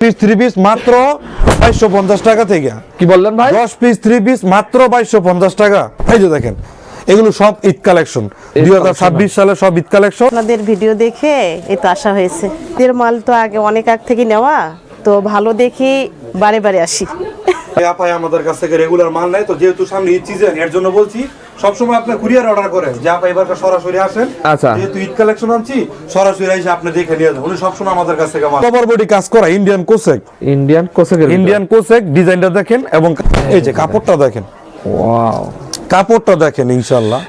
Piece three piece মাত্র বাইশশো পঞ্চাশ টাকা থেকে। কি বললেন ভাই? দশ পিস থ্রি পিস মাত্র বাইশশো পঞ্চাশ টাকা। এই যে দেখেন এগুলো সব ঈদ কালেকশন দুই হাজার ছাব্বিশ সালে সব ঈদ কালেকশন আপনাদের ভিডিও দেখে এই তো আসা হয়েছে। এদের মাল তো আগে অনেক আগ থেকে নেওয়া তো ভালো দেখি বারে বারে আসি। আপায় আমাদের কাছ থেকে রেগুলার মাল নেয়। তো যেহেতু সামনে ঈদ সিজন এর জন্য বলছি সবসময় আপনি কুরিয়ার অর্ডার করেন। যে আপা এবার সরাসরি আসেন আচ্ছা। যেহেতু ঈদ কালেকশন আনছি সরাসরি এসে আপনি দেখে নিয়ে যান উনি সবসময় আমাদের কাছ থেকে মাল কভার বডি কাজ করা ইন্ডিয়ান কোসেক ইন্ডিয়ান কোসেকের ইন্ডিয়ান কোসেক ডিজাইনটা দেখেন এবং এই যে কাপড়টা দেখেন। ওয়াও কাপড়টা দেখেন ইনশাল্লাহ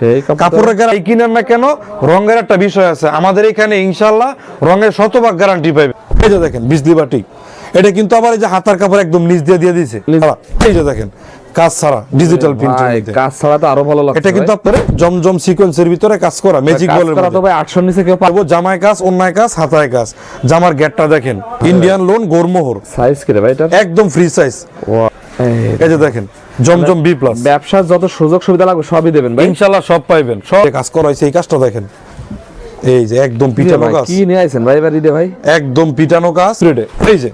কাপড়ের গ্যারান্টি কিনেন না কেন রঙের একটা বিষয় আছে। আমাদের এখানে ইনশাল্লাহ রঙের শতভাগ গ্যারান্টি পাবে এই যে দেখেন বিজলি বাটি এটা কিন্তু আবার এই যে হাতার কাপড় একদম নিচ দিয়ে দিয়ে নিচ- এই যে দেখন কাজ ছাড়া ডিজিটাল ভাই মধ্যে। কাজ ছাড়া তো আরও ভালো লাগছে এটা কিন্তু আপনার জমজম সিকোয়েন্সের ভিতরে কাজ করা ম্যাজিক বলের ভাই 800 নিচে কেউ পাবো। জামায় কাজ অন্যায় কাজ হাতায় কাজ। জামার গেটটা দেখেন ইন্ডিয়ান লোন গোরমোহর। সাইজ কি রে ভাই এটা? একদম ফ্রি সাইজ এই যে দেখেন জমজম বি প্লাস ব্যবসার যত সুযোগ সুবিধা লাগবে সবই দেবেন ভাই? ইনশাল্লাহ সব পাইবেন। সব কাজ করা হয়েছে এই কাজটা দেখেন। এই যে একদম পিটানো কাজ। কি নিয়ে আইছেন ভাই ঈদে ভাই? একদম পিটানো কাজ। এই যে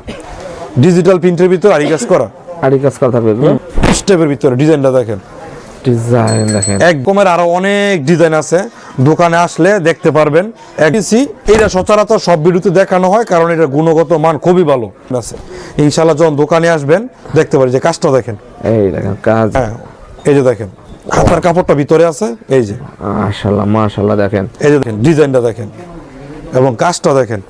ডিজিটাল প্রিন্টের ভিতর আরি কাজ করা। আড়ি কাজ করা থাকবে স্টেপের ভিতরে ডিজাইনটা দেখেন। ডিজাইন দেখেন। একদমের আরও অনেক ডিজাইন আছে। দোকানে আসলে দেখতে পারবেন। একসি এটা সচরাচর সব ভিডিওতে দেখানো হয় কারণ এটা গুণগত মান খুবই ভালো। আছে। ইনশাল্লাহ যখন দোকানে আসবেন দেখতে পারি যে কাজটা দেখেন। এই দেখেন কাজ। হ্যাঁ এই যে দেখেন। হাতার কাপড়টা ভিতরে আছে এই যে। মাশাআল্লাহ মাশাআল্লাহ দেখেন। এই যে দেখেন ডিজাইনটা দেখেন। এবং কাজটা দেখেন।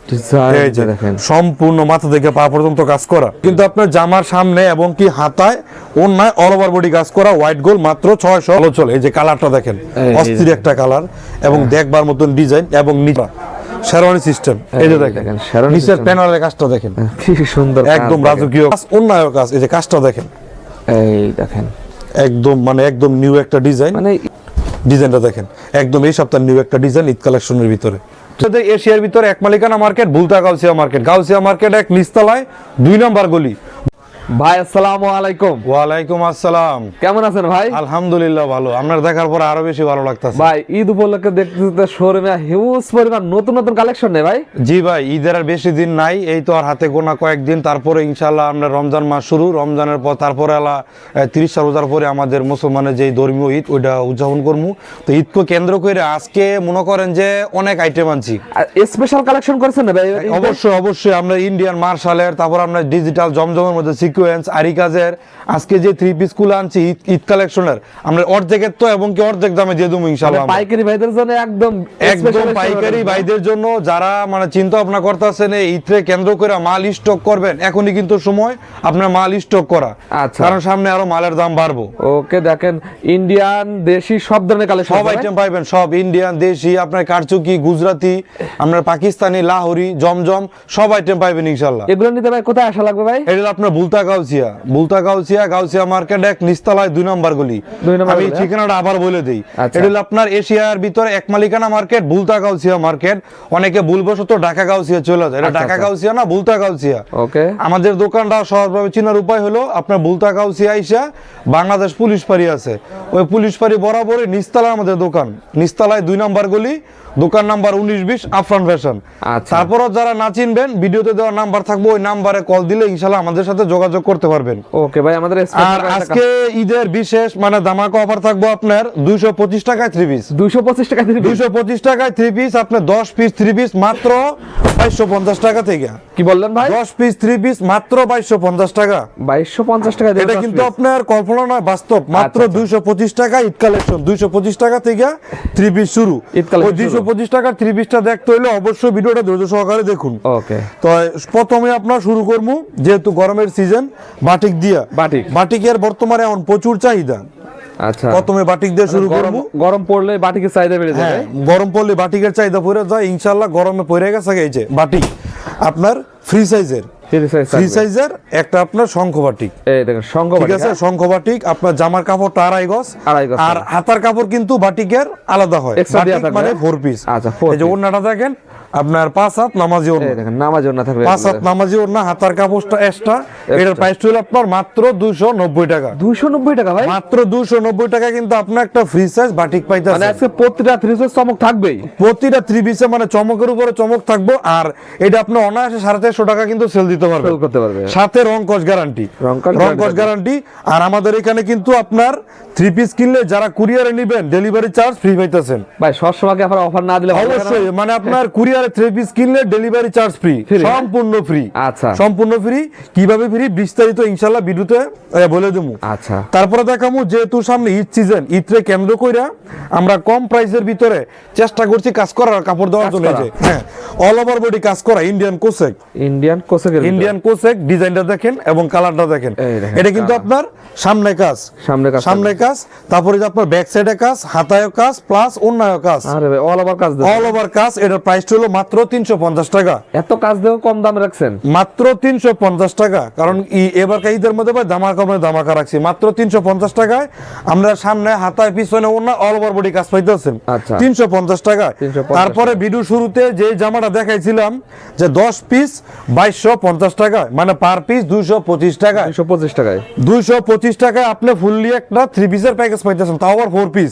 এই যে সম্পূর্ণ মাথা থেকে পা পর্যন্ত কাজ করা। কিন্তু আপনার জামার সামনে এবং কি হাতায় অন্যায় অল ওভার বডি কাজ করা হোয়াইট গোল মাত্র ছয়শো ভালো চলে। এই যে কালারটা দেখেন অস্থির একটা কালার এবং দেখবার মতন ডিজাইন এবং নিচা শেরওয়ানি সিস্টেম এই যে দেখেন নিচের প্যানেলের কাজটা দেখেন। কি সুন্দর একদম রাজকীয় কাজ, অন্যায় কাজ। এই যে কাজটা দেখেন। এই দেখেন। একদম মানে একদম নিউ একটা ডিজাইন মানে ডিজাইনটা দেখেন। একদম এই সপ্তাহের নিউ একটা ডিজাইন ঈদ কালেকশনের ভিতরে। এশিয়ার ভিতরে এক মালিকানা market Bhulta Gausia market Gausia market এক নিস্তালায় দুই নম্বর গলি। ভাই আসসালামু আলাইকুম। ওয়ালাইকুম আসসালাম। কেমন আছেন ভাই? আলহামদুলিল্লাহ ভালো। আপনার দেখার পর আরও বেশি ভালো লাগতেছে। ভাই ঈদ উপলক্ষে শোরুমে হিউজ পরিমাণ নতুন নতুন কালেকশন নেই ভাই? জি ভাই ঈদের আর বেশি দিন নাই এই তো আর হাতে গোনা কয়েকদিন। তারপরে আমরা রমজান মাস শুরু। রমজানের পর তারপরে আলা রোজার পরে আমাদের মুসলমানের যে ধর্মীয় ঈদ ওইটা উদযাপন করব তো ঈদকে কেন্দ্র করে আজকে মনে করেন যে অনেক আইটেম আনছি। স্পেশাল কালেকশন করেছেন না ভাই অবশ্যই অবশ্যই। আমরা ইন্ডিয়ান মার্শালের তারপর আমরা ডিজিটাল জমজমের মধ্যে সিকোয়েন্স আরিকাজের আজকে যে থ্রি পিসগুলো আনছি ঈদ- কালেকশনের আমরা অর্ধেকের তো এবং কি অর্ধেক দামে দিয়ে দেবো ইনশাল্লাহ পাইকারি ভাইদের জন্য একদম একদম পাইকারি ভাইদের জন্য যারা মানে চিন্তা ভাবনা করতেছেন এই ঈদকে কেন্দ্র করে মাল স্টক করবেন এখনই কিন্তু সময় আপনার মাল স্টক করা। আচ্ছা। কারণ সামনে আরও মালের দাম বাড়বো। ওকে দেখেন ইন্ডিয়ান দেশি সব ধরনের কালেকশন সব আইটেম পাইবেন সব ইন্ডিয়ান দেশি আপনার কারচুকি গুজরাটি আমরা পাকিস্তানি লাহোরি জমজম সব আইটেম পাইবেন ইনশাল্লাহ এগুলো নিতে ভাই কোথায় আসা লাগবে ভাই? এটা আপনার বুলতা গাউসিয়া বুলতা গাউসিয়া গাউসিয়া মার্কেট এক নিস্তালায় দুই নম্বর গলি। আমি হ্যাঁ? ঠিকানাটা আবার বলে দিই। আচ্ছা। এটা হলো আপনার এশিয়ার ভিতরে এক মালিকানা মার্কেট বুলতা গাউসিয়া মার্কেট। অনেকে ভুলবশত ঢাকা গাউসিয়া চলে যায়। এটা আচ্ছা, ঢাকা আচ্ছা। গাউসিয়া না বুলতা গাউসিয়া। ওকে। আমাদের দোকানটা সহজভাবে চিনার উপায় হলো আপনার বুলতা গাউসিয়া আইসা বাংলাদেশ পুলিশ পাড়ি আছে। ওই পুলিশ পাড়ি বরাবরই নিস্তালা আমাদের দোকান। নিস্তালায় দুই নম্বর গলি দোকান নাম্বার উনিশ বিশ আফরান ফ্যাশন। আচ্ছা। তারপরও যারা না চিনবেন ভিডিওতে দেওয়া নাম্বার থাকবে ওই নাম্বারে কল দিলে ইনশাল্লাহ আমাদের সাথে যোগাযোগ করতে পারবেন। ওকে ভাই আমাদের আর আজকে ঈদের বিশেষ মানে দামাকা অফার থাকব আপনার দুইশো পঁচিশ টাকায় থ্রি পিস দুইশো পঁচিশ টাকা দিবি দুইশো পঁচিশ টাকায় থ্রি পিস আপনার দশ পিস থ্রি পিস মাত্র বাইশশো পঞ্চাশ টাকা থেকে। কি বললেন ভাই? দশ পিস থ্রি পিস মাত্র বাইশশো পঞ্চাশ টাকা। বাইশশো পঞ্চাশ টাকা এটা কিন্তু আপনার কল্পনা নয় বাস্তব। মাত্র আচ্ছা, আচ্ছা। দুইশো পঁচিশ টাকা ঈদ কালেকশন দুইশো পঁচিশ টাকা থেকে থ্রি পিস শুরু। ঈদ শুরু। পঁচিশ টাকার থ্রি পিসটা দেখতে হলে অবশ্যই ভিডিওটা ধৈর্য সহকারে দেখুন। ওকে তো প্রথমে আপনার শুরু করব যেহেতু গরমের সিজন বাটিক দিয়া। বাটিক। বাটিকের বর্তমানে এখন প্রচুর চাহিদা। আচ্ছা। প্রথমে বাটিক দিয়ে শুরু করব। গরম পড়লে বাটিকের চাহিদা বেড়ে যাবে? হ্যাঁ গরম পড়লে বাটিকের চাহিদা পড়ে যায় ইনশাল্লাহ গরমে পড়ে গেছে এই যে বাটিক আপনার ফ্রি সাইজের সাইজের একটা আপনার শঙ্খবাটিক। এই দেখেন ঠিক আছে? শঙ্খবাটিক আপনার জামার কাপড়টা আড়াই গজ। আড়াই গজ আর হাতার কাপড় কিন্তু বাটিকের আলাদা হয়। মানে হ্যাঁ? ফোর পিস আচ্ছা, এই যে ওড়নাটা দেখেন আপনার পাঁচ হাত নামাজি ওড়না। দেখেন নামাজ না থাকবে পাঁচ হাত নামাজি ওড়না হাতার কাপড়টা এক্সট্রা এটার প্রাইস হলো আপনার মাত্র দুশো নব্বই টাকা। দুইশো নব্বই টাকা ভাই? মাত্র দুশো নব্বই টাকা কিন্তু আপনার একটা ফ্রি সাইজ বাটিক মানে আজকে প্রতিটা থ্রি চমক থাকবেই। প্রতিটা থ্রি পিসে মানে চমকের উপরে চমক থাকব আর এটা আপনি অনায়াসে সাড়ে চারশো টাকা কিন্তু সেল দিতে পারবেন। সেল করতে পারবে। সাথে রং কস গ্যারান্টি রং কস গ্যারান্টি আর আমাদের এখানে কিন্তু আপনার থ্রি পিস কিনলে যারা কুরিয়ারে নেবেন ডেলিভারি চার্জ ফ্রি পাইতেছেন। ভাই সবসময় আপনার অফার না দিলে না? অবশ্যই মানে আপনার কুরিয়ারে থ্রি পিস কিনলে ডেলিভারি চার্জ ফ্রি? সম্পূর্ণ ফ্রি আচ্ছা। সম্পূর্ণ ফ্রি কীভাবে ফ্রি বিস্তারিত ইনশাল্লাহ ভিডিওতে বলে দেবো। আচ্ছা। তারপরে দেখামু যেহেতু সামনে ঈদ সিজন ঈদরে কেন্দ্র কইরা আমরা কম প্রাইসের ভিতরে চেষ্টা করছি কাজ করার কাপড় দেওয়ার জন্য হ্যাঁ অল ওভার বডি কাজ করা ইন্ডিয়ান কোসেক ইন্ডিয়ান ভিতর। ইন্ডিয়ান কোসেক ডিজাইনটা দেখেন এবং কালারটা দেখেন। দেখেন, এটা কিন্তু আপনার সামনে কাজ। সামনে কাজ। সামনে কাজ তারপরে যে আপনার ব্যাক সাইডে কাজ হাতায় কাজ প্লাস অন্যায় কাজ। আরে অল ওভার কাজ অল ওভার কাজ এটার প্রাইস হলো মাত্র তিনশো পঞ্চাশ টাকা। এত কাজ দেও কম দামে রাখছেন? মাত্র তিনশো পঞ্চাশ টাকা। কারণ এবার ঈদের মধ্যে ভাই ধামাকা মানে ধামাকা রাখছি। মাত্র তিনশো পঞ্চাশ টাকায় আমরা সামনে হাতায় পিছনে অন্য অল ওভার বডি কাজ পাইতেছেন। আচ্ছা। তিনশো পঞ্চাশ টাকা তারপরে ভিডিও শুরুতে যে জামাটা দেখাইছিলাম যে দশ পিস বাইশশো পঞ্চাশ টাকায় মানে পার পিস দুইশো পঁচিশ টাকা দুইশো পঁচিশ টাকায়। দুইশো পঁচিশ টাকায় আপনি ফুললি একটা থ্রি পিসের প্যাকেজ পাইতেছেন তাও আবার ফোর পিস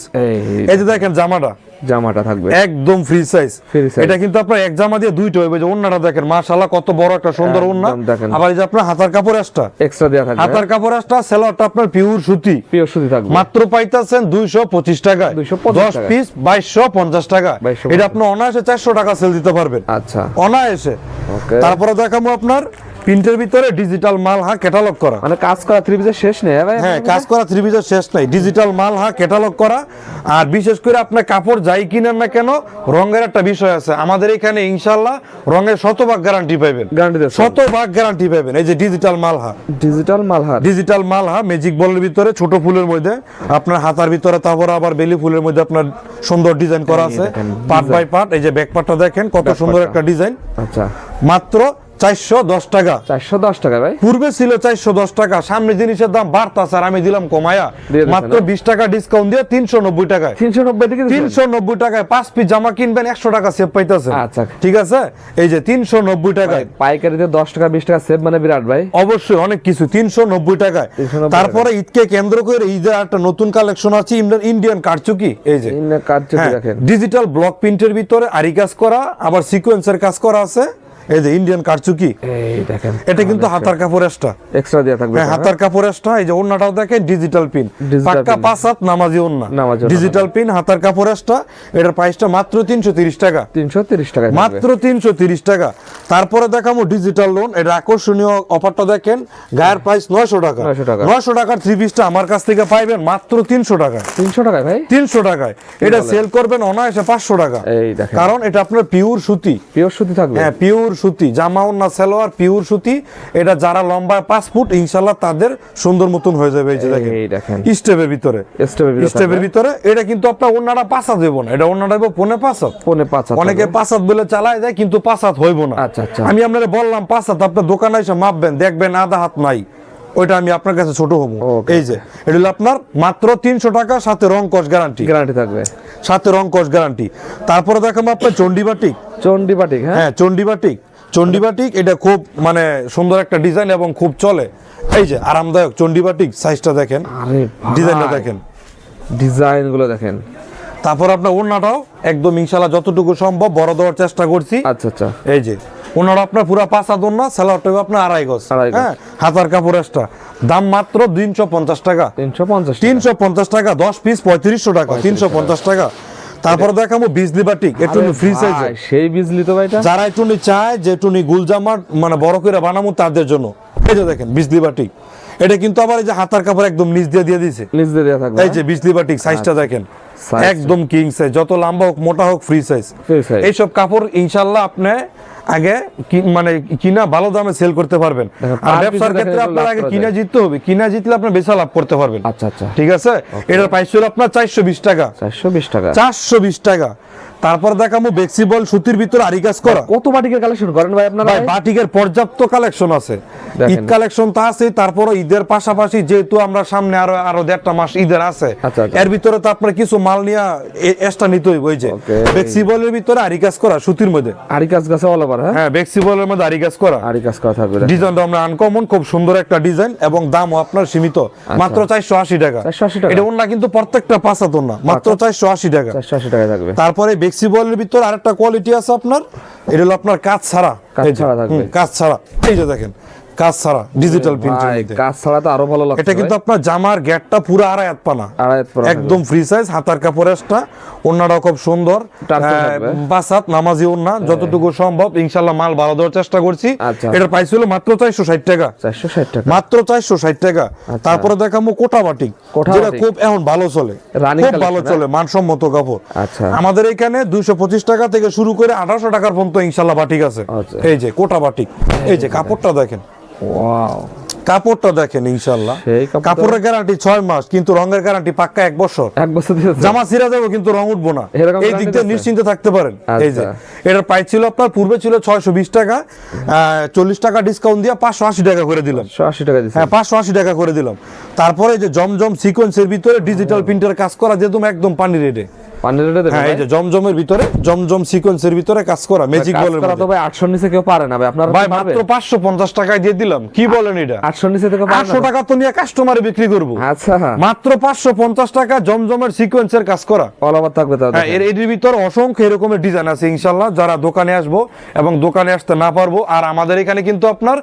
এই যে দেখেন জামাটা। জামাটা থাকবে। একদম ফ্রি সাইজ এটা কিন্তু আপনার এক জামা দিয়ে দুইটা হবে যে ওন্নাটা দেখেন মাশাআল্লাহ কত বড় একটা সুন্দর ওন্না। আবার এই যে আপনার হাতার কাপড় আসটা এক্সট্রা দেওয়া থাকবে। হাতার কাপড় আসটা সেলোয়ারটা আপনার পিওর সুতি। পিওর সুতি থাকবে। মাত্র পাইতাছেন দুইশো পঁচিশ টাকায়। 225 দশ টাকায়। পিস বাইশশো পঞ্চাশ টাকা। এটা আপনি অনায়াসে চারশো টাকা সেল দিতে পারবেন। আচ্ছা। অনায়াসে। তারপরে দেখাবো আপনার প্রিন্টের ভিতরে ডিজিটাল মাল হা ক্যাটালগ করা। মানে কাজ করা থ্রি পিসের শেষ নেই হ্যাঁ ভাই? হ্যাঁ কাজ করা থ্রি পিসের শেষ নাই। ডিজিটাল মাল হা ক্যাটালগ করা। আর বিশেষ করে আপনার কাপড় যাই কিনেন না কেন রঙের একটা বিষয় আছে। আমাদের এখানে ইনশাল্লাহ রঙের শতভাগ গ্যারান্টি পাবেন শতভাগ গ্যারান্টি পাবেন এই যে ডিজিটাল মালহা ডিজিটাল মালহার ডিজিটাল মালহা ম্যাজিক বলের ভিতরে ছোট ফুলের মধ্যে। আপনার হাতার ভিতরে তারপর আবার বেলি ফুলের মধ্যে আপনার সুন্দর ডিজাইন করা আছে। পার্ট বাই পার্ট এই যে ব্যাক পার্টটা দেখেন কত সুন্দর একটা ডিজাইন আচ্ছা। মাত্র চারশো দশ টাকা। চারশো দশ টাকা ভাই। পূর্বে ছিল চারশো দশ টাকা সামনে জিনিসের দাম বাড়তাছে আর আমি দিলাম কমায়া। মাত্র? বিশ টাকা ডিসকাউন্ট দিয়ে তিনশো নব্বই টাকায়। তিনশো নব্বই থেকে? তিনশো নব্বই টাকায় পাঁচ পিস জামা কিনবেন একশো টাকা সেভ পাইতেছে। আচ্ছা। ঠিক আছে? এই যে তিনশো নব্বই টাকায়। পাইকারিতে দশ টাকা বিশ টাকা সেভ মানে বিরাট ভাই। অবশ্যই অনেক কিছু তিনশো নব্বই টাকায়। তারপরে ঈদকে কেন্দ্র করে ঈদের একটা নতুন কালেকশন আছে ইন্ডিয়ান কারচুকি এই যে। ডিজিটাল ব্লক প্রিন্টের ভিতরে আরি কাজ করা আবার সিকোয়েন্সের কাজ করা আছে। এই যে ইন্ডিয়ান কারচুকি এই দেখেন। এটা কিন্তু হাতার কাপড় এক্সট্রা এক্সট্রা দেওয়া থাকবে হ্যাঁ হাতার কাপড় এক্সট্রা এই যে ওন্নাটাও দেখেন ডিজিটাল পিন পাক্কা পাঁচ হাত নামাজি ওন্না। ডিজিটাল পিন হাতার কাপড় এক্সট্রা এটার প্রাইসটা মাত্র তিনশো তিরিশ টাকা। তিনশো তিরিশ টাকা মাত্র তিনশো তিরিশ টাকা। তারপরে দেখাবো ডিজিটাল লোন এটা আকর্ষণীয় অফারটা দেখেন গায়ের প্রাইস নয়শো টাকা। 900 টাকা। নয়শো টাকার থ্রি পিসটা আমার কাছ থেকে পাইবেন মাত্র তিনশো টাকা তিনশো টাকায় ভাই? তিনশো টাকায়। এটা সেল করবেন অনায়াসে পাঁচশো টাকা। এই দেখেন। কারণ এটা আপনার পিওর সুতি। পিওর সুতি থাকবে? হ্যাঁ পিওর সুতি জামা না সালোয়ার পিওর সুতি এটা যারা লম্বা পাঁচ ফুট ইনশাল্লাহ তাদের সুন্দর মতন হয়ে যাবে এই যে দেখেন। স্টেপের ভিতরে। স্টেপের ভিতরে এটা কিন্তু আপনার অন্যটা পাঁচাত হইব না। এটা অন্যটা হইব পনে পাঁচাত পনে পাঁচাত অনেকে। পাঁচাত বলে চালায় যায় কিন্তু পাঁচাত হইব না। আচ্ছা, আচ্ছা। আমি আপনারা বললাম পাঁচাত আপনার দোকানে এসে মাপবেন দেখবেন আধা হাত নাই। ওইটা আমি আপনার কাছে ছোট হব। এই যে এটা হলো আপনার মাত্র তিনশো টাকা সাথে রং কস গ্যারান্টি গ্যারান্টি থাকবে। সাথে রং কস গ্যারান্টি তারপরে দেখাবো আপনার চন্ডিবাটিক চন্ডি বাটিক হ্যাঁ? হ্যাঁ চন্ডিবাটিক চন্ডিবাটিক এটা খুব মানে সুন্দর একটা ডিজাইন এবং খুব চলে। এই যে আরামদায়ক চন্ডিবাটিক সাইজটা দেখেন। ডিজাইনটা দেখেন। ডিজাইনগুলো দেখেন। তারপর আপনার ওড়নাটাও একদম ইনশাল্লাহ যতটুকু সম্ভব বড় দেওয়ার চেষ্টা করছি। আচ্ছা আচ্ছা। এই যে ওনার আপনার পুরো পাঁচ হাত ওনা স্যালারটা আপনার আড়াই গজ। হ্যাঁ হাতার কাপড় এক্সট্রা দাম মাত্র তিনশো পঞ্চাশ টাকা। তিনশো পঞ্চাশ তিনশো পঞ্চাশ টাকা দশ পিস পঁয়ত্রিশশো টাকা তিনশো পঞ্চাশ টাকা। তারপরে দেখাবো বিজলি বাটিক একটু ফ্রি সাইজে সেই বিজলি তো ভাইটা যারা একটু চায় যে একটু গুলজামার মানে বড় করে বানাবো তাদের জন্য। এই যে দেখেন বিজলি বাটিক এটা কিন্তু আবার এই যে হাতার কাপড় একদম নিচ দিয়ে দিয়ে দিছে নিচ দিয়ে দেওয়া থাকবে এই যে বিজলি বাটিক সাইজটা দেখেন। একদম কিং সাইজ যত লম্বা হোক মোটা হোক ফ্রি সাইজ। এইসব কাপড় ইনশাল্লাহ আপনি আগে কি- মানে কিনা ভালো দামে সেল করতে পারবেন। আর ব্যবসার ক্ষেত্রে আপনার আগে কিনা জিততে হবে। কিনা জিতলে আপনার বেচা লাভ করতে পারবেন। আচ্ছা আচ্ছা। ঠিক আছে? এটার প্রাইস ছিল আপনার চারশো বিশ টাকা। চারশো বিশ টাকা। চারশো বিশ টাকা। তারপর দেখাবো বেক্সিবল সুতির ভিতরে আরি কাজ করা। কত বাটিকের কালেকশন করেন ভাই আপনারা? ভাই বাটিকের পর্যাপ্ত কালেকশন আছে। ঈদ কালেকশন তো আছে তারপরে ঈদের পাশাপাশি যেহেতু আমরা সামনে আরও আরও দেড়টা মাস ঈদের আছে আচ্ছা, আচ্ছা। এর ভিতরে তো আপনার কিছু মাল নিয়ে এক্সট্রা নিতে হইব ওই যে Okay. বেক্সিবলের ভিতরে আরি কাজ করা সুতির মধ্যে। আরি কাজ গাছে অল ওভার হ্যাঁ? হ্যাঁ বেক্সিবলের মধ্যে আরি কাজ করা। আরি কাজ করা থাকবে ডিজাইনটা আমরা আনকমন খুব সুন্দর একটা ডিজাইন এবং দামও আপনার সীমিত। মাত্র চারশো আশি টাকা। 480 টাকা? এটা ওনা কিন্তু প্রত্যেকটা পাঁচাতন না মাত্র চারশো আশি টাকা। চারশো আশি টাকা থাকবে। তারপরে বেক্সিবলের ভিতর আরেকটা কোয়ালিটি আছে আপনার। এটা হলো আপনার কাজ ছাড়া। কাজ ছাড়া থাকবে। কাজ ছাড়া। এই যে দেখেন কাজ ছাড়া ডিজিটাল প্রিন্টের মধ্যে। কাজ ছাড়া তো আরও ভালো লাগছে এটা কিন্তু আপনার জামার গ্যাটটা পুরো আড়াই হাত পানা। আড়াই হাত পানা। একদম ফ্রি সাইজ হাতার কাপড়েরটা খুব সুন্দর। বাসাত নামাজি ওন্না যতটুকু সম্ভব ইনশাল্লাহ মাল ভালো দেওয়ার চেষ্টা করছি। আচ্ছা। এটার প্রাইস হলো মাত্র চারশো ষাট টাকা। চারশো ষাট টাকা। মাত্র চারশো ষাট টাকা। তারপরে দেখাবো কোটা বাটিক যেটা খুব এখন ভালো চলে। খুব ভালো collection, চলে মানসম্মত কাপড়। আচ্ছা। আমাদের এখানে দুইশো পঁচিশ টাকা থেকে শুরু করে আঠারোশো টাকার পর্যন্ত ইনশাল্লাহ বাটিক আছে। আচ্ছা। এই যে কোটা বাটিক। এই যে কাপড়টা দেখেন। ওয়াও কাপড়টা দেখেন ইনশাল্লাহ কাপড়ের গ্যারান্টি ছয় মাস কিন্তু রঙের গ্যারান্টি পাক্কা এক বছর। এক বছর জামা ছিঁড়া যাবে কিন্তু রং উঠবো না। এই দিক দিয়ে নিশ্চিন্তে থাকতে পারেন। এই যে আচ্ছা। এটার প্রাইস ছিল আপনার পূর্বে ছিল ছয়শো বিশ টাকা চল্লিশ টাকা ডিসকাউন্ট দিয়ে পাঁচশো আশি টাকা করে দিলাম। আশি টাকা হ্যাঁ পাঁচশো আশি টাকা করে দিলাম। তারপরে যে জমজম সিকোয়েন্সের ভিতরে ডিজিটাল প্রিন্টের কাজ করা যেহেতু একদম পানি রেডে হ্যাঁ এই যে জমজমের ভিতরে জমজম সিকোয়েন্সের ভিতরে কাজ করা ম্যাজিক বলের তো মধ্যে। ভাই আটশোর নিচে কেউ পারে না ভাই আপনারা ভাই মাত্র পাঁচশো পঞ্চাশ টাকায় দিয়ে দিলাম কি বলেন এটা? আটশোর নিচে থেকে পারে টাকা তো নিয়ে কাস্টমারে বিক্রি করব। আচ্ছা। মাত্র পাঁচশো পঞ্চাশ টাকা জমজমের সিকোয়েন্সের কাজ করা। থাকবে তাহলে হ্যাঁ এর এর ভিতর অসংখ্য এরকমের ডিজাইন আছে ইনশাল্লাহ যারা দোকানে আসব এবং দোকানে আসতে না পারব আর আমাদের এখানে কিন্তু আপনার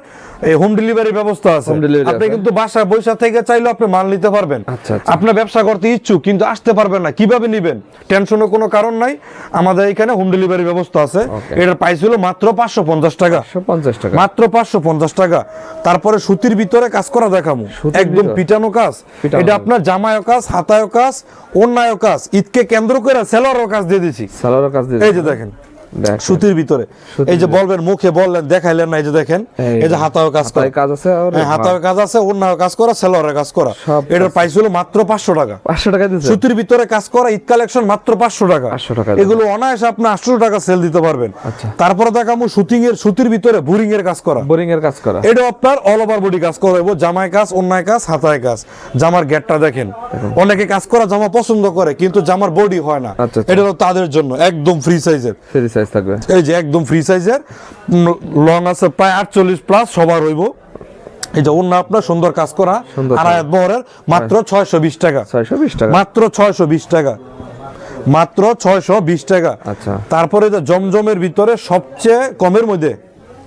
হোম ডেলিভারি ব্যবস্থা আছে। আপনি কিন্তু বাসা বৈশা থেকে চাইলে আপনি মাল নিতে পারবেন। আচ্ছা, আচ্ছা। আপনার ব্যবসা করতে ইচ্ছুক কিন্তু আসতে পারবেন না কীভাবে নিবেন? টেনশনের কোনো কারণ নাই। আমাদের এখানে হোম ডেলিভারি ব্যবস্থা আছে। এটার প্রাইস হলো মাত্র পাঁচশো পঞ্চাশ টাকা। পঞ্চাশ টাকা। মাত্র পাঁচশো পঞ্চাশ টাকা। তারপরে সুতির ভিতরে কাজ করা দেখামু। একদম পিটানো কাজ। এটা আপনার জামায় কাজ হাতায় কাজ অন্যায় কাজ। ঈদকে কেন্দ্র করে সেলারও কাজ দিয়ে দিছি। সেলারও কাজ দিয়ে এই যে দেখেন। দেখ সুতির ভিতরে। এই যে বলবেন মুখে বললেন দেখাইলেন না এই যে দেখেন এই যে হাতাও কাজ করা। কাজ আছে আর হ্যাঁ হাতাও কাজ আছে অন্যায় কাজ করা সেলোয়ারের কাজ করা। এটার প্রাইস হলো মাত্র পাঁচশো টাকা। পাঁচশো টাকা দিচ্ছে সুতির ভিতরে কাজ করা ঈদ কালেকশন মাত্র পাঁচশো টাকা। 500 টাকা এগুলো অনায়াসে আপনি আটশো টাকা সেল দিতে পারবেন। আচ্ছা। তারপরে দেখামু শুটিং এর সুতির ভিতরে বুরিং এর কাজ করা। বোরিং এর কাজ করা। এটা আপনার অল ওভার বডি কাজ করাবো জামায় কাজ অন্যায় কাজ হাতায় কাজ। জামার গেটটা দেখেন। অনেকে কাজ করা জামা পছন্দ করে কিন্তু জামার বডি হয় না। আচ্ছা, আচ্ছা। এটা হলো তাদের জন্য একদম ফ্রি সাইজের ফ্রি সাইজ থাকবে? এই যে একদম ফ্রি সাইজের লং আছে প্রায় আটচল্লিশ প্লাস সবার হইব। এই যে অন্য আপনার সুন্দর কাজ করা বহরের মাত্র ছয়শো বিশ টাকা। ছয়শো বিশ টাকা? মাত্র ছয়শো বিশ টাকা। মাত্র ছয়শো বিশ টাকা। আচ্ছা। তারপরে যে জমজমের ভিতরে সবচেয়ে কমের মধ্যে?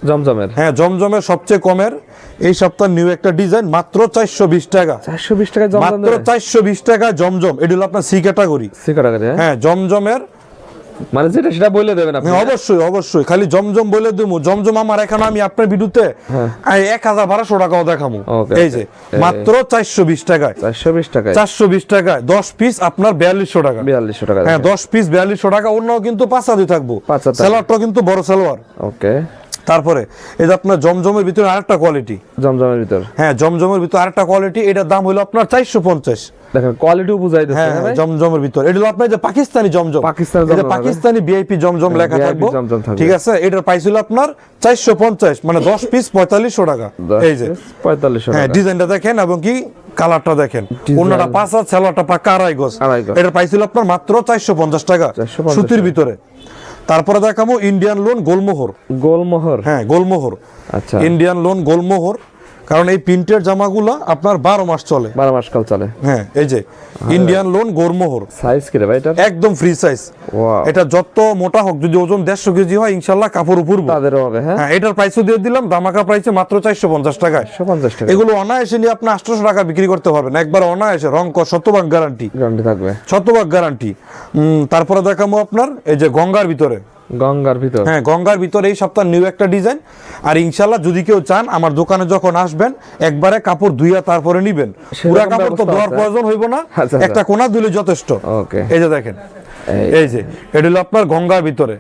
জমজমের? হ্যাঁ জমজমের সবচেয়ে কমের। এই সপ্তাহ নিউ একটা ডিজাইন মাত্র চারশো বিশ টাকা। চারশো বিশ টাকা মাত্র চারশো বিশ টাকা জমজম। এটা হলো আপনার সি ক্যাটাগরি করে হ্যাঁ। হ্যাঁ জমজমের মানে যেটা সেটা বলে দেবেন আপনি হ্যাঁ, অবশ্যই অবশ্যই। খালি জমজম বলে দেবো। জমজম আমার এখানে আমি আপনার বিদ্যুতে এক হাজার বারোশো টাকাও হ্যাঁ। এই যে মাত্র চারশো বিশ টাকায়। চারশো বিশ টাকায়? চারশো বিশ টাকায়। দশ পিস আপনার বিয়াল্লিশশো টাকা। বিয়াল্লিশশো টাকা হ্যাঁ দশ পিস বিয়াল্লিশশো টাকা। অন্যও কিন্তু পাঁচ হাজার থাকব। সালোয়ারটাও কিন্তু বড় সালোয়ার। ওকে। তারপরে এই যে আপনার জমজমের ভিতরে আরেকটা কোয়ালিটি জমজমের ভিতর? হ্যাঁ জমজমের ভিতরে আরেকটা কোয়ালিটি এটার দাম হলো আপনার চারশো পঞ্চাশ। দেখেন কোয়ালিটিও বুঝাই দিচ্ছে হ্যাঁ হ্যাঁ জমজমের ভিতর। এটা হলো আপনার যে পাকিস্তানি জমজম। পাকিস্তানি জমজম পাকিস্তানি ভিআইপি জমজম হ্যাঁ, লেখা থাকব। ঠিক আছে এটার প্রাইস হলো আপনার চারশো পঞ্চাশ মানে দশ পিস পঁয়তাল্লিশশো টাকা। এই যে। piece, পঁয়তাল্লিশশো হ্যাঁ ডিজাইনটা দেখেন এবং কি কালারটা দেখেন। অন্যটা পাঁচ হাত সেলোয়ারটা পাক্কা আড়াই গজ এটার প্রাইস হলো আপনার মাত্র চারশো পঞ্চাশ টাকা সুতির ভিতরে। তারপরে দেখাবো ইন্ডিয়ান লোন গোলমোহর। গোলমোহর? হ্যাঁ গোলমোহর। আচ্ছা। ইন্ডিয়ান লোন গোলমোহর। কারণ এই প্রিন্টের জামাগুলো আপনার বারো মাস চলে। বারো মাস কাল চলে। হ্যাঁ এই যে ইন্ডিয়ান লোন গোলমোহর সাইজ কি রে ভাই এটা? একদম ফ্রি সাইজ. এটা যত মোটা হোক যদি ওজন দেড়শো কেজি হয় ইনশাল্লাহ কাপড় উপর তাদেরও হবে হ্যাঁ? হ্যাঁ এটার প্রাইসও দিয়ে দিলাম দামাকা প্রাইসে মাত্র চারশো পঞ্চাশ টাকায়। পঞ্চাশ টাকা। এগুলো অনায়াসে নিয়ে আপনি আটশোশো টাকা বিক্রি করতে পারবেন। একবার অনায়াসে রং কর শতভাগ গ্যারান্টি গ্যারান্টি থাকবে। শতভাগ গ্যারান্টি তারপরে দেখাবো আপনার এই যে গঙ্গার ভিতরে। গঙ্গার ভিতর। হ্যাঁ গঙ্গার ভিতর এই সপ্তাহ নিউ একটা ডিজাইন আর ইনশাল্লাহ যদি কেউ চান আমার দোকানে যখন আসবেন একবারে কাপড় ধুইয়া তারপরে নিবেন। পুরা কাপড় তো ধোয়ার প্রয়োজন হইব না আচ্ছা, আচ্ছা। একটা কোনা ধুলে যথেষ্ট। ওকে। এই যে দেখেন এই- যে এটা হলো আপনার গঙ্গার ভিতরে।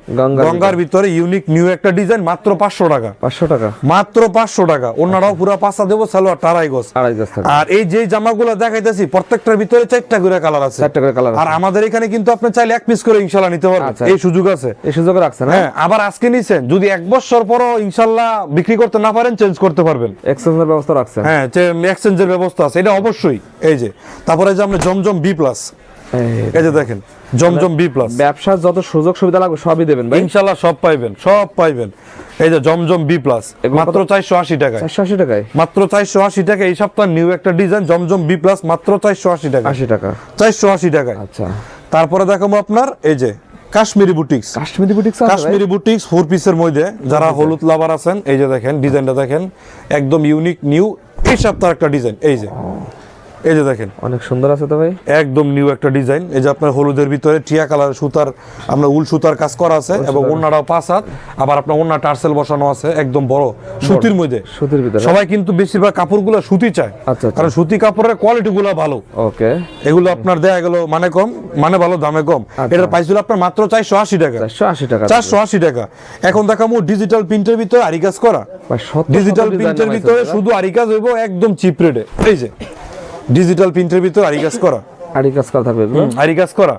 গঙ্গার ভিতরে। ইউনিক নিউ একটা ডিজাইন মাত্র পাঁচশো টাকা। পাঁচশো টাকা। মাত্র পাঁচশো টাকা। অন্যরাও পুরো পাঁচটা দেবো সালোয়ার টারাই আর এই যে জামাগুলো দেখাইতেছি প্রত্যেকটার ভিতরে চারটা করে কালার আছে। চারটা করে কালার আর আমাদের এখানে কিন্তু আপনি চাইলে এক পিস করে ইনশাল্লাহ নিতে পারবেন। আচ্ছা। এই সুযোগ আছে। এই সুযোগ রাখছে না হ্যাঁ আবার আজকে নিছেন যদি এক বছর পরও ইনশাল্লাহ বিক্রি করতে না পারেন চেঞ্জ করতে পারবেন। এক্সচেঞ্জের ব্যবস্থা রাখছে হ্যাঁ এক্সচেঞ্জের ব্যবস্থা আছে এটা অবশ্যই। এই যে তারপরে যে আমরা জমজম বি প্লাস এই- যে দেখেন জমজম বি প্লাস ব্যবসার যত সুযোগ সুবিধা লাগবে সবই দেবেন ভাই। ইনশাল্লাহ সব পাইবেন সব পাইবেন। এই যে জমজম বি প্লাস মাত্র চারশো আশি টাকায়। চারশো আশি টাকায়? মাত্র চারশো আশি টাকা এই সপ্তাহ নিউ একটা ডিজাইন জমজম বি প্লাস মাত্র চারশো আশি টাকা আশি টাকা। চারশো আশি টাকায়। আচ্ছা। তারপরে দেখাবো আপনার এই যে Kashmiri boutiques Kashmiri boutiques? Kashmiri boutiques four পিসের মধ্যে যারা হলুদ লাভার আছেন এই যে দেখেন ডিজাইনটা দেখেন একদম ইউনিক নিউ এই সপ্তাহ একটা ডিজাইন এই যে। এই যে দেখেন। অনেক সুন্দর আছে তো ভাই? একদম নিউ একটা ডিজাইন এই যে আপনার হলুদের ভিতরে টিয়া কালার সুতার আমরা উল সুতার কাজ করা আছে এবং ওনারাও পাঁচ হাত। আবার আপনার টার্সেল বসানো আছে একদম বড় সুতির মধ্যে। সুতির ভিতরে। সবাই কিন্তু বেশিরভাগ কাপড়গুলো সুতি চায়। আচ্ছা, আচ্ছা। কারণ সুতি কাপড়ের ভালো। ওকে এগুলো আপনার দেয়া গেল মানে কম মানে ভালো দামে কম। আচ্ছা। আপনার মাত্র চারশো আশি টাকা। চারশো আশি টাকা। চারশো আশি টাকা। এখন দেখাবো ডিজিটাল প্রিন্টের ভিতরে আরি কাজ করা ডিজিটাল প্রিন্টের ভিতরে শুধু আরি কাজ হইব একদম চিপ রেটে এই যে। ডিজিটাল প্রিন্টের ভিতরে আরি কাজ করা। আড়ি কাজ করা থাকবে এগুলো কাজ করা.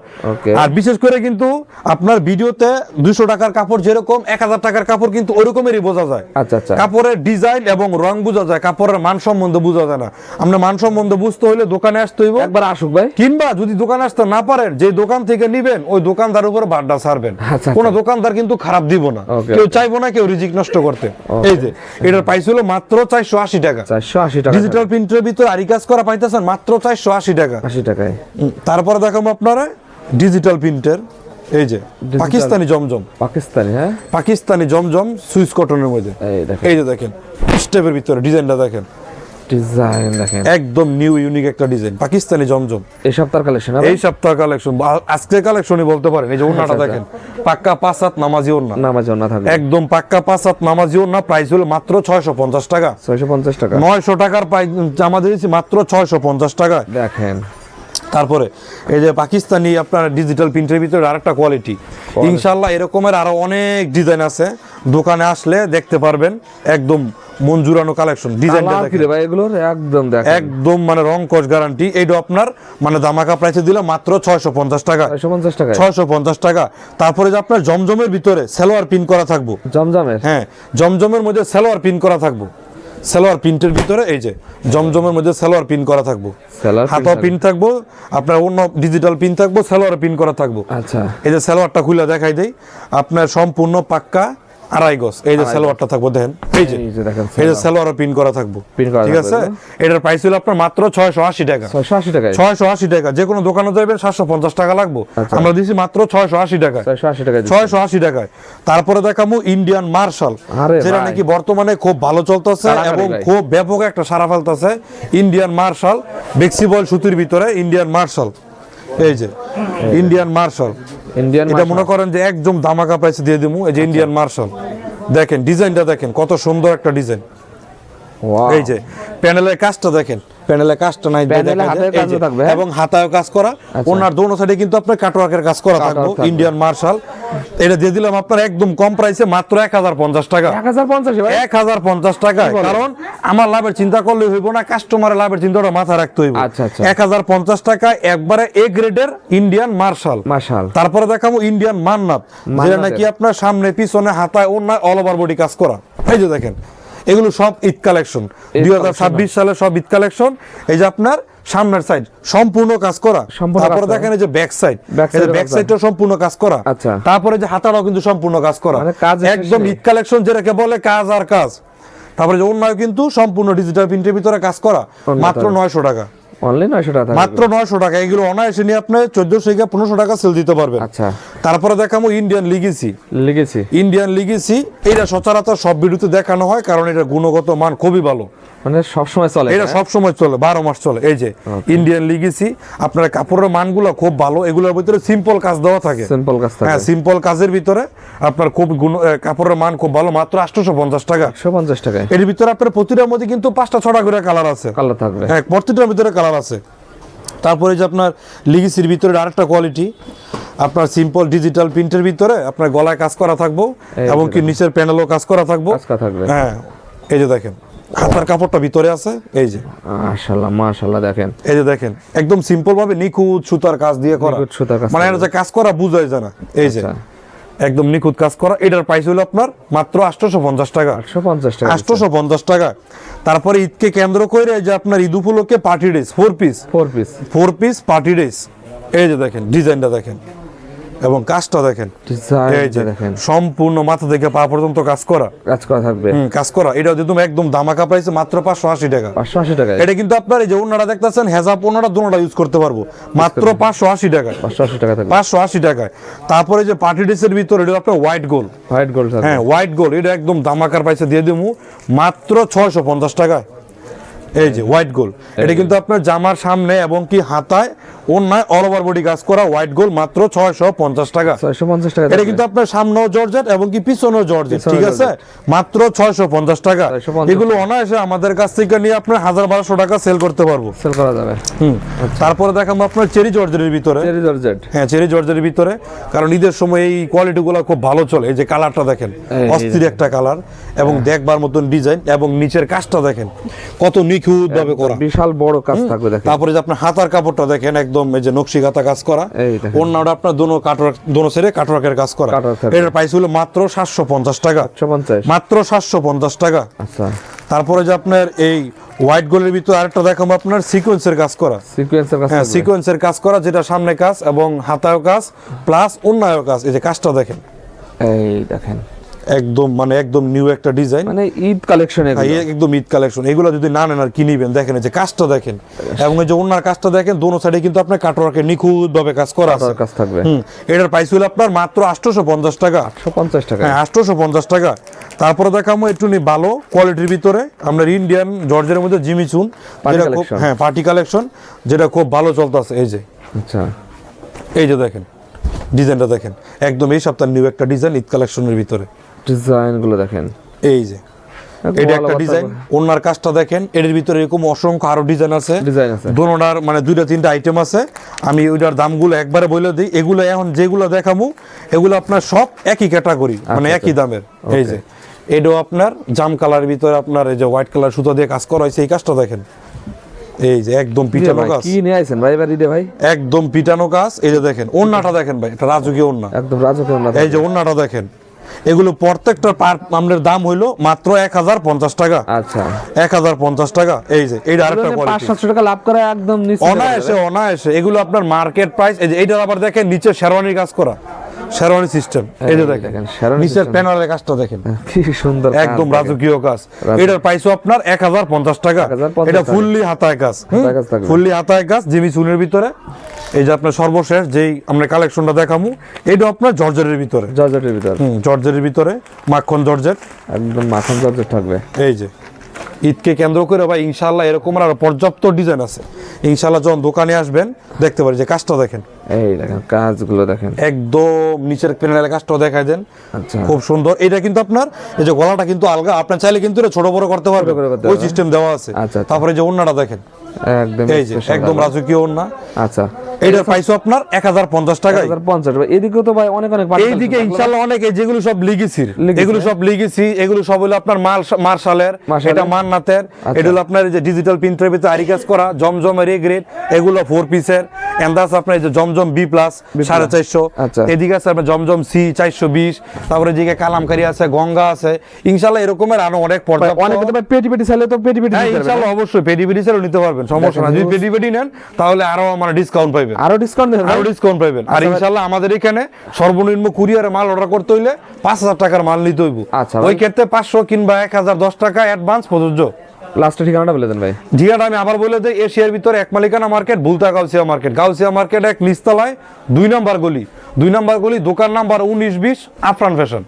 আর বিশেষ করে কিন্তু আপনার ভিডিওতে দুশো টাকার কাপড় যেরকম এক হাজার টাকার কাপড় কিন্তু ওরকমেরই বোঝা যায়। আচ্ছা আচ্ছা। কাপড়ের ডিজাইন এবং রং বোঝা যায় কাপড়ের মান সম্বন্ধে বোঝা যায় না। আমরা মান সম্বন্ধে বুঝতে হলে দোকানে আসতে হইব। একবার আসুক ভাই। কিংবা যদি দোকানে আসতে না পারেন যে দোকান থেকে নিবেন ওই দোকানদার উপর বাড্ডা ছাড়বেন। আচ্ছা, কোন দোকানদার কিন্তু খারাপ দিব না। কেউ চাইব না কেউ রিজিক নষ্ট করতে। এই যে এটার প্রাইস হলো মাত্র চারশো আশি টাকা। চারশো আশি টাকা ডিজিটাল প্রিন্টের ভিতরে আরি কাজ করা পাইতেছেন মাত্র চারশো আশি টাকা। আশি টাকায়। হুম, তারপরে দেখাবো আপনারা ডিজিটাল প্রিন্টের এই যে পাকিস্তানি জমজম। পাকিস্তানি হ্যাঁ? পাকিস্তানি জমজম সুইস কটনের মধ্যে। এই যে দেখেন স্টেপের ভিতরে ডিজাইনটা দেখেন। ডিজাইন দেখেন। একদম নিউ ইউনিক একটা ডিজাইন পাকিস্তানি জমজম। এই সপ্তাহের কালেকশন এই সপ্তাহ কালেকশন আজকে কালেকশনই বলতে পারেন এই যে ওনাটা আচ্ছা, দেখেন পাক্কা পাঁচ হাত নামাজি ওনা নামাজ না থাকবে। একদম পাক্কা পাঁচ হাত নামাজি ওনা প্রাইস হলো মাত্র ছয়শো পঞ্চাশ টাকা। ছয়শো পঞ্চাশ টাকা। নয়শো টাকার প্রাইস জামা দিয়েছি মাত্র ছয়শো পঞ্চাশ টাকা দেখেন। তারপরে এই যে পাকিস্তানি আপনার ডিজিটাল প্রিন্টের ভিতরে আরেকটা কোয়ালিটি ইনশাল্লাহ এরকমের আরও অনেক ডিজাইন আছে। দোকানে আসলে দেখতে পারবেন একদম মন জুড়ানো কালেকশন ডিজাইনটা ভাই এগুলোর একদম দেখেন। একদম মানে রং কস গ্যারান্টি এইটা আপনার মানে দামাকা প্রাইসে দিলে মাত্র ছয়শো পঞ্চাশ টাকা। ছয়শো পঞ্চাশ টাকা ছয়শো পঞ্চাশ টাকা। তারপরে যে আপনার জমজমের ভিতরে সেলোয়ার পিন করা থাকব। জমজমের? হ্যাঁ জমজমের মধ্যে সেলোয়ার পিন করা থাকব। সেলোয়ার প্রিন্টের ভিতরে এই যে জমজমের মধ্যে সালোয়ার প্রিন্ট করা থাকব। হাতা প্রিন্ট থাকব। আপনার অন্য ডিজিটাল প্রিন্ট থাকব সালোয়ার প্রিন্ট করা থাকব। আচ্ছা। এই যে সালোয়ারটা খুলে দেখাই দেই আপনার সম্পূর্ণ পাক্কা আড়াই গজ। এই যে সেলোয়ারটা থাকব দেখেন। এই যে এই যে সেলোয়ার। পিন করা থাকব। ঠিক আছে? এটার প্রাইস হলো আপনার মাত্র ছয়শো আশি টাকা। ছয়শো আশি টাকায়? ছয়শো আশি টাকা। যে কোনো দোকানে যাবেন সাতশো পঞ্চাশ টাকা লাগবো। আচ্ছা। আমরা দিছি মাত্র ছয়শো আশি টাকা। ছয়শো আশি টাকায় তারপরে দেখাবো ইন্ডিয়ান মার্শাল যেটা নাকি বর্তমানে খুব ভালো চলতেছে এবং খুব ব্যাপক একটা সারা ফেলতেছে ইন্ডিয়ান মার্শাল বেক্সিবল সুতির ভিতরে ইন্ডিয়ান মার্শাল এই যে ইন্ডিয়ান মার্শাল ইন্ডিয়ান এটা মনে করেন যে একদম ধামাকা প্রাইসে দিয়ে দিমু এই যে ইন্ডিয়ান মার্শাল দেখেন ডিজাইনটা দেখেন কত সুন্দর একটা ডিজাইন. এই যে প্যানেলের কাজটা দেখেন। প্যানেলের কাজটা নাই হ্যাঁ? এবং হাতায় কাজ করা। ওনার দোনো সাইডে কিন্তু আপনার কাটওয়ার্কের কাজ করা থাকবে। ইন্ডিয়ান মার্শাল এটা দিয়ে দিলাম আপনার একদম কম প্রাইসে মাত্র এক হাজার পঞ্চাশ টাকা। এক হাজার পঞ্চাশে বলেন? কারণ আমার লাভের চিন্তা করলে হইব না কাস্টমারের লাভের চিন্তাটা মাথায় রাখতে হইব। আচ্ছা, আচ্ছা। এক হাজার পঞ্চাশ টাকায় একবারে এ গ্রেডের ইন্ডিয়ান মার্শাল মাশাল তারপরে দেখাবো ইন্ডিয়ান মান্নাত যেটা নাকি আপনার সামনে পিছনে হাতায় অন্য অল ওভার বডি কাজ করা। এই যে দেখেন এগুলো সব ঈদ কালেকশন দুই হাজার ছাব্বিশ সালে সব ঈদ কালেকশন এই যে আপনার সামনের সাইড সম্পূর্ণ কাজ করা। তারপরে দেখেন যে ব্যাক সাইড ব্যাক সাইডটা সম্পূর্ণ কাজ করা। আচ্ছা। তারপরে যে হাতাটাও কিন্তু সম্পূর্ণ কাজ করা। মানে কাজ একদম। ঈদ কালেকশন যেটাকে বলে কাজ আর কাজ। তারপরে যে অন্যায় কিন্তু সম্পূর্ণ ডিজিটাল প্রিন্টের ভিতরে কাজ করা। মাত্র তার। নয়শো টাকা। অনলি নয়শো টাকা মাত্র নয়শো টাকা। এগুলো অনায়াসে নিয়ে আপনি চোদ্দশো থেকে পনেরোশো টাকা সেল দিতে পারবেন। আচ্ছা। তারপরে দেখাবো ইন্ডিয়ান লিগেসি লিখেছি ইন্ডিয়ান লিগেসি এটা সচরাচর সব ভিডিওতে দেখানো হয় কারণ এটা গুণগত মান খুবই ভালো। মানে সবসময় চলে এটা সব সময় চলে বারো মাস চলে। এই যে ইন্ডিয়ান লিগেসি আপনার কাপড়ের মানগুলো খুব ভালো এগুলোর ভিতরে সিম্পল কাজ দেওয়া থাকে। সিম্পল কাজ হ্যাঁ সিম্পল কাজের ভিতরে আপনার খুব গুণ কাপড়ের মান খুব ভালো মাত্র আটশোশো পঞ্চাশ টাকা। একশো পঞ্চাশ টাকায়। এর ভিতরে আপনার প্রতিটার মধ্যে কিন্তু পাঁচটা ছটা করে কালার আছে। কালার থাকবে। হ্যাঁ প্রত্যেকটার ভিতরে কালার আছে। তারপরে যে আপনার লিগিসির ভিতরে আরেকটা কোয়ালিটি আপনার সিম্পল ডিজিটাল প্রিন্টের ভিতরে আপনার গলায় কাজ করা থাকব এবং কি নিচের প্যানেলও কাজ করা থাকব। থাকবে। হ্যাঁ এই যে দেখেন। হাতার কাপড়টা ভিতরে আছে এই যে। মাশাআল্লাহ মাশাআল্লাহ দেখেন। এই যে দেখেন একদম সিম্পল ভাবে নিখুঁত সুতার কাজ দিয়ে করা। সুতার কাজ মানে এটা যে কাজ করা বুঝাই যায় না। এই যে আচ্ছা। একদম নিখুঁত কাজ করা। এটার প্রাইস হলো আপনার মাত্র আটশোশো পঞ্চাশ টাকা। 850 টাকা আটশোশো পঞ্চাশ টাকা। তারপরে ঈদকে কেন্দ্র করে যে আপনার ঈদ উপলক্ষে party dress four piece four piece four piece party dress এই যে দেখেন ডিজাইনটা দেখেন। এবং কাজটা দেখেন। সম্পূর্ণ মাথা থেকে পা পর্যন্ত কাজ করা। কাজ করা থাকবে। কাজ করা। এটা একদম একদম দামাকা প্রাইসে মাত্র পাঁচশো আশি টাকা। 580 টাকা। এটা কিন্তু আপনার এই যে ওনারা দেখতেছেন হেজাব ওনারা দুটোটা ইউজ করতে পারব। মাত্র পাঁচশো আশি টাকায়। 580 টাকা থাকবে। পাঁচশো আশি টাকায়। তারপরে যে পার্টি ড্রেসের ভিতরে এটা আপনার হোয়াইট গোল্ড হোয়াইট গোল্ড হ্যাঁ হোয়াইট গোল্ড এটা একদম দামাকার পয়সা দিয়ে দেবো মাত্র ছয়শো পঞ্চাশ টাকায়। এই যে হোয়াইট গোল্ড এটা কিন্তু আপনার জামার সামনে এবং কি হাতায় অন্যায় অল ওভার বডি কাজ করা হোয়াইট গোল্ড মাত্র ছয়শো পঞ্চাশ টাকা। 650 টাকা এটা কিন্তু আপনার সামনেও জর্জেট এবং কি পিছনেও জর্জেট ঠিক আছে? মাত্র ছয়শো পঞ্চাশ টাকা। এগুলো অনায়াসে আমাদের কাছ থেকে নিয়ে আপনার হাজার বারোশো টাকা সেল করতে পারব। সেল করা যাবে। হুম। তারপরে দেখাবো আপনার চেরি জর্জেটের ভিতরে। Cherry georgette. হ্যাঁ চেরি জর্জের ভিতরে। কারণ ঈদের সময় এই কোয়ালিটি কোয়ালিটিগুলো খুব ভালো চলে। এই যে কালারটা দেখেন অস্থির একটা কালার এবং দেখবার মতন ডিজাইন এবং নিচের কাজটা দেখেন কত নিখুঁত ভাবে করা। বিশাল বড় কাজ থাকবে দেখেন। তারপরে যে আপনার হাতার কাপড়টা দেখেন একদম এই যে নকশি কাতা কাজ করা। অন্যটা আপনার দোনো কাটওয়ার্ক দোনো সেরে কাটওয়ার্কের কাজ করা। এটার প্রাইস হলো মাত্র সাতশো পঞ্চাশ টাকা। 150 মাত্র সাতশো পঞ্চাশ টাকা। আচ্ছা। তারপরে যে আপনার এই হোয়াইট গোল্ডের ভিতরে আরেকটা দেখাবো আপনার সিকোয়েন্সের কাজ করা। সিকোয়েন্সের কাজ হ্যাঁ সিকোয়েন্সের কাজ করা যেটা সামনে কাজ এবং হাতায়ও কাজ প্লাস অন্যায় কাজ। এই যে কাজটা দেখেন। এই দেখেন। একদম মানে একদম নিউ একটা ডিজাইন মানে ঈদ কালেকশন একদম ঈদ কালেকশন এগুলো যদি না নেন আর কি নিবেন? দেখেন যে কাজটা দেখেন। এবং এই যে অন্যার কাজটা দেখেন দোনো সাইডে কিন্তু আপনার কাটওয়ার্কে নিখুঁত ভাবে কাজ করা আছে। কাজ থাকবে। হুম এটার প্রাইস হলো আপনার মাত্র আটশোশো পঞ্চাশ টাকা। 150 টাকা। হ্যাঁ আটশোশো পঞ্চাশ টাকা। তারপরে দেখাবো একটু নি ভালো কোয়ালিটির ভিতরে। আমরা ইন্ডিয়ান জর্জের মধ্যে জিমি চুন যেটা খুব হ্যাঁ পার্টি কালেকশন যেটা খুব ভালো চলতেছে এই যে। আচ্ছা। এই যে দেখেন ডিজাইনটা দেখেন। একদম এই সপ্তাহের নিউ একটা ডিজাইন ঈদ কালেকশনের ভিতরে। ডিজাইনগুলো দেখেন। এই যে এটা একটা ডিজাইন। ওনার কাজটা দেখেন এর ভিতরে এরকম অসংখ্য আরও ডিজাইন আছে। ডিজাইন আছে। দোনোটার মানে দুইটা তিনটা আইটেম আছে। আমি ওইটার দামগুলো একবারে বলে দিই। এগুলো এখন যেগুলো দেখামু এগুলো আপনার সব একই ক্যাটাগরি মানে আচ্ছা, একই দামের। এই যে এটাও আপনার জাম কালার ভিতরে আপনার এই যে হোয়াইট কালার সুতো দিয়ে কাজ করা হয়েছে এই কাজটা দেখেন। এই যে একদম পিটানো কাজ। কি নিয়ে আইছেন ভাই এবার ভাই? একদম পিটানো কাজ। এই যে দেখেন ওন্নাটা দেখেন ভাই এটা রাজকীয় ওন্না একদম রাজকীয় না এই যে ওন্নাটা দেখেন। এগুলো প্রত্যেকটা পার আমাদের দাম হইল মাত্র এক হাজার পঞ্চাশ টাকা। আচ্ছা। এক হাজার পঞ্চাশ টাকা। এই যে এইটা আরেকটা পাঁচ কোয়ালিটি সাতশো টাকা লাভ করে একদম নিচে অনায়াসে অনায়াসে। এগুলো আপনার মার্কেট প্রাইস এই যে এইটা আবার দেখেন নিচে শেরওয়ানির কাজ করা। শেরওয়ানি সিস্টেম এই যে দেখেন নিচের প্যানেলের কাজটা দেখেন। কি সুন্দর একদম রাজকীয় কাজ। এটার প্রাইসও আপনার এক হাজার পঞ্চাশ টাকা। এটা ফুললি হাতায় কাজ। ফুললি হাতায় কাজ জিমি চুনের ভিতরে। এই যে আপনার সর্বশেষ যেই আমরা কালেকশনটা দেখামু এটা আপনার জর্জের ভিতরে। জর্জেটের ভিতর। হুম ভিতরে মাখন জর্জের একদম মাখন জর্জেট থাকবে। এই যে ঈদকে কেন্দ্র করে বা ইনশাল্লাহ এরকম আর পর্যাপ্ত ডিজাইন আছে। ইনশাল্লাহ যখন দোকানে আসবেন দেখতে পারি যে কাজটা দেখেন। এই দেখেন কাজগুলো দেখেন। একদম নিচের প্যানেলের কাজটাও দেখাই দেন। আচ্ছা। খুব সুন্দর। এটা কিন্তু আপনার এই যে গলাটা কিন্তু আলগা আপনার চাইলে কিন্তু এটা ছোট বড় করতে পারবে ওই সিস্টেম দেওয়া আছে। আচ্ছা, আচ্ছা। তারপরে যে ওন্নাটা দেখেন। একদম এই যে একদম রাজকীয় ওন্না আচ্ছা। এইটার প্রাইসও আপনার এক হাজার পঞ্চাশ টাকায়। হাজার পঞ্চাশ টাকা। এদিকেও তো ভাই অনেক অনেক এইদিকে অনেক যেগুলো সব লিগেছির লিগেসি, এগুলো সব লিগেছি এগুলো সব হলো আপনার মাল মার্শালের। এটা মান্নাতের আচ্ছা। এটা হলো আপনার যে ডিজিটাল প্রিন্টের ভিতরে আরি কাজ করা জমজমের এ গ্রেড এগুলো ফোর পিসের এন্দাজ আপনার যে জমজম বি প্লাস সাড়ে চারশো। আচ্ছা। এদিকে আছে আপনার জমজম সি চারশো বিশ। তারপরে এদিকে কালামকারি আছে গঙ্গা আছে। ইনশাল্লাহ এরকমের আরও অনেক পর্যাপ্ত অনেকে পেটি পেটি চাইলে তো পেটি পেটি হ্যাঁ ইনশাল্লাহ অবশ্যই পেডি সেলও নিতে পারবেন সমস্যা না যদি পেডি পেডি নেন তাহলে আরও মানে ডিসকাউন্ট আরও ডিসকাউন্ট দেবেন। আরও ডিসকাউন্ট পাইবেন আর আচ্ছা আমাদের এখানে সর্বনিম্ন কুরিয়ারে মাল অর্ডার করতে হইলে পাঁচ হাজার টাকার মাল নিতে হইব। আচ্ছা ওই ক্ষেত্রে পাঁচশো কিংবা এক হাজার দশ টাকা অ্যাডভান্স প্রযোজ্য। লাস্টের ঠিকানাটা বলে দেন ভাই। জিয়াটা আমি আবার বলে দিই এশিয়ার ভিতরে এক মালিকানা market Bhulta Gausia market Gausia market এক নিচতলায় দুই নাম্বার গলি। দুই নাম্বার গলি দোকান নাম্বার উনিশ বিশ আফরান ফ্যাশন